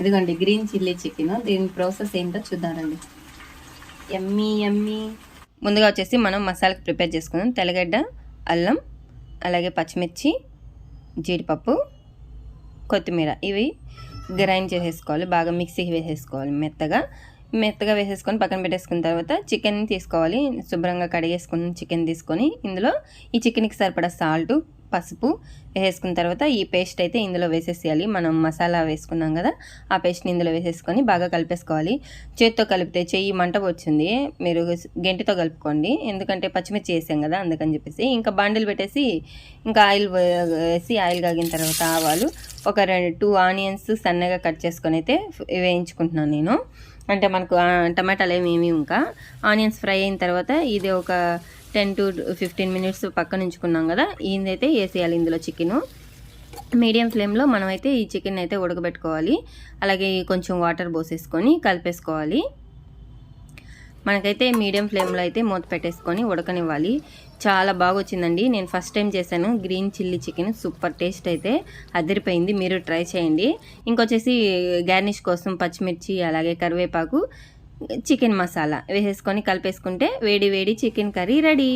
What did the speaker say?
ఇదిగోండి green chilli chicken. దీని process ఏంటో చూద్దామండి. ఎమ్మీ ఎమ్మీ. ముందుగా వచ్చేసి మనం మసాలాకి ప్రిపేర్ చేసుకుందాం. తెల్లగడ్డ అల్లం అలాగే పచ్చిమిర్చి జీడిపప్పు కొత్తిమీర. ఇవి గ్రైండ్ చేసేసుకోవాలి. బాగా మిక్సీకి వేసేసుకోవాలి మెత్తగా. మెత్తగా వేసేసుకొని పక్కన పెట్టేసుకున్న తర్వాత చికెన్ తీసుకోవాలి. శుభ్రంగా కడిగేసుకున్న చికెన్ తీసుకొని ఇందులో ఈ చికెన్కి సరిపడా సాల్ట్ పసుపు వేసేసుకున్న తర్వాత ఈ పేస్ట్ అయితే ఇందులో వేసేసేయాలి. మనం మసాలా వేసుకున్నాం కదా ఆ పేస్ట్ని ఇందులో వేసేసుకొని బాగా కలిపేసుకోవాలి. చేత్తో కలిపితే చెయ్యి మంట వచ్చింది మీరు గెంటితో కలుపుకోండి. ఎందుకంటే పచ్చిమిర్చి వేసాం కదా అందుకని చెప్పేసి. ఇంకా బండిలు పెట్టేసి ఇంకా ఆయిల్ వేసి ఆయిల్ కాగిన తర్వాత ఆవాలు ఒక రెండు టూ ఆనియన్స్ సన్నగా కట్ చేసుకొని అయితే వేయించుకుంటున్నాను నేను. అంటే మనకు టమాటాలు ఏమేమి ఏమి ఇంకా ఆనియన్స్ ఫ్రై అయిన తర్వాత ఇది ఒక టెన్ టు ఫిఫ్టీన్ మినిట్స్ పక్కన ఉంచుకున్నాం కదా ఈయనైతే వేసేయాలి ఇందులో చికెను. మీడియం ఫ్లేమ్లో మనమైతే ఈ చికెన్ అయితే ఉడకబెట్టుకోవాలి. అలాగే కొంచెం వాటర్ పోసేసుకొని కలిపేసుకోవాలి. మనకైతే మీడియం ఫ్లేమ్లో అయితే మూత పెట్టేసుకొని ఉడకనివ్వాలి. చాలా బాగా వచ్చిందండి నేను ఫస్ట్ టైం చేశాను. Green chilli chicken super taste అయితే అదిరిపోయింది. మీరు ట్రై చేయండి. ఇంకొచ్చేసి గార్నిష్ కోసం పచ్చిమిర్చి అలాగే కరివేపాకు చికెన్ మసాలా వేసేసుకొని కలిపేసుకుంటే వేడి వేడి చికెన్ కర్రీ రెడీ.